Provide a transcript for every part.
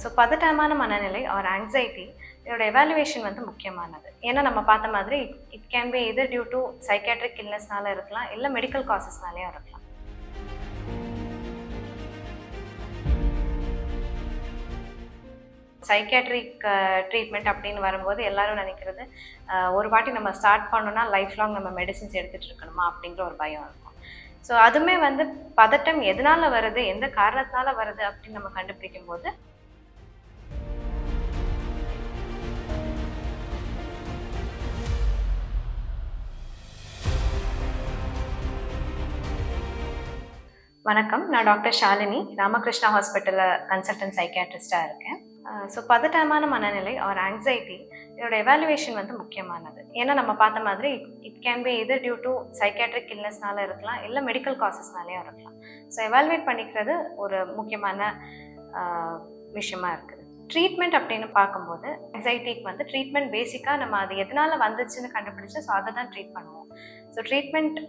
So பதட்டமான மனநிலை R anxiety இதோட எவாலுவேஷன் வந்து முக்கியமானது. ஏன்னா நம்ம பார்த்த மாதிரி it can be either due to psychiatric இல்னஸ்னால இருக்கலாம் இல்லை மெடிக்கல் காசஸ்னாலேயும் இருக்கலாம். சைக்காட்ரிக் ட்ரீட்மெண்ட் அப்படின்னு வரும்போது எல்லாரும் நினைக்கிறது ஒரு வாட்டி நம்ம ஸ்டார்ட் பண்ணோன்னா லைஃப் லாங் நம்ம மெடிசின்ஸ் எடுத்துகிட்டு இருக்கணுமா அப்படிங்கிற ஒரு பயம் இருக்கும். ஸோ அதுவுமே வந்து பதட்டம் எதனால் வருது எந்த காரணத்தினால வருது அப்படின்னு நம்ம கண்டுபிடிக்கும் போது வணக்கம். நான் டாக்டர் ஷாலினி ராமகிருஷ்ணா ஹாஸ்பிட்டலில் கன்சல்டன்ட் சைக்கியாட்ரிஸ்டாக இருக்கேன். ஸோ பதட்டமான மனநிலை ஆர் ஆங்ஸைட்டி இதோட எவாலுவேஷன் வந்து முக்கியமானது. ஏன்னா நம்ம பார்த்த மாதிரி இட் கேன் பி இது டியூ டு சைக்கேட்ரிக் இல்னஸ்னால இருக்கலாம் இல்லை மெடிக்கல் காசஸ்னாலேயும் இருக்கலாம். ஸோ எவாலுவேட் பண்ணிக்கிறது ஒரு முக்கியமான விஷயமா இருக்குது ட்ரீட்மெண்ட் அப்படின்னு பார்க்கும்போது ஆங்ஸைட்டிக்கு வந்து ட்ரீட்மெண்ட் பேசிக்காக நம்ம அது எதனால் வந்துச்சுன்னு கண்டுபிடிச்சு ஸோ அதை தான் ட்ரீட் பண்ணுவோம் ஸோ ட்ரீட்மெண்ட்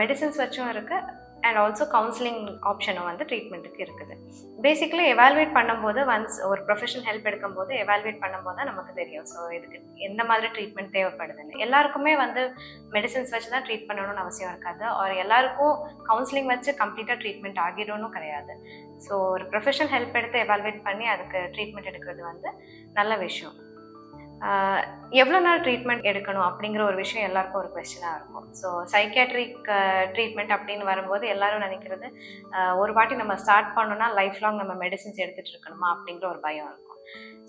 மெடிசின்ஸ் வச்சும் இருக்குது அண்ட் ஆல்சோ கவுன்சிலிங் ஆப்ஷனும் வந்து ட்ரீட்மெண்ட்டுக்கு இருக்குது. பேசிக்கலி எவால்வேட் பண்ணும்போது ஒன்ஸ் ஒரு ப்ரொஃபஷனல் ஹெல்ப் எடுக்கும்போது எவால்வேட் பண்ணும்போது தான் நமக்கு தெரியும். ஸோ இதுக்கு எந்த மாதிரி ட்ரீட்மெண்ட் தேவைப்படுதுன்னு. எல்லாருக்குமே வந்து மெடிசின்ஸ் வச்சு தான் ட்ரீட் பண்ணணும்னு அவசியம் இருக்காது. ஒரு எல்லாருக்கும் கவுன்சிலிங் வச்சு கம்ப்ளீட்டாக ட்ரீட்மெண்ட் ஆகிடும்னு கிடையாது. ஸோ ஒரு ப்ரொஃபஷனல் ஹெல்ப் எடுத்து எவால்வேட் பண்ணி அதுக்கு ட்ரீட்மெண்ட் எடுக்கிறது வந்து நல்ல விஷயம். எவ்வளோ நாள் ட்ரீட்மெண்ட் எடுக்கணும் அப்படிங்கிற ஒரு விஷயம் எல்லாருக்கும் ஒரு கொஸ்டினாக இருக்கும். ஸோ சைக்கேட்ரிக் ட்ரீட்மெண்ட் அப்படின்னு வரும்போது எல்லாரும் நினைக்கிறது ஒரு வாட்டி நம்ம ஸ்டார்ட் பண்ணோம்னா லைஃப் லாங் நம்ம மெடிசின்ஸ் எடுத்துகிட்டு இருக்கணுமா அப்படிங்கிற ஒரு பயம் இருக்கும்.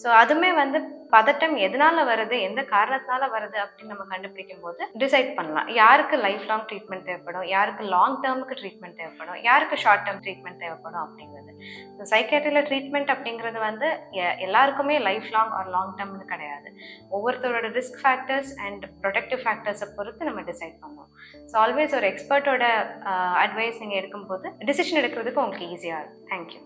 ஸோ அதுமே வந்து பதட்டம் எதனால வருது எந்த காரணத்தினால வருது அப்படின்னு நம்ம கண்டுபிடிக்கும் போது டிசைட் பண்ணலாம். யாருக்கு லைஃப் லாங் ட்ரீட்மெண்ட் தேவைப்படும் யாருக்கு லாங் டேர்முக்கு ட்ரீட்மெண்ட் தேவைப்படும் யாருக்கு ஷார்ட் டேர்ம் ட்ரீட்மெண்ட் தேவைப்படும் அப்படிங்கிறது. ஸோ சைக்கேட்ரியில் ட்ரீட்மெண்ட் அப்படிங்கிறது வந்து எ- எல்லாருக்குமே லைஃப் லாங் ஆர் லாங் டேர்ம்னு கிடையாது. ஒவ்வொருத்தரோட ரிஸ்க் ஃபேக்டர்ஸ் அண்ட் ப்ரொடக்டிவ் ஃபேக்டர்ஸை பொறுத்து நம்ம டிசைட் பண்ணுவோம். ஸோ ஆல்வேஸ் ஒரு எக்ஸ்பர்ட்டோட அட்வைஸ் நீங்கள் எடுக்கும்போது டிசிஷன் எடுக்கிறதுக்கு உங்களுக்கு ஈஸியாக இருக்கும். தேங்க்யூ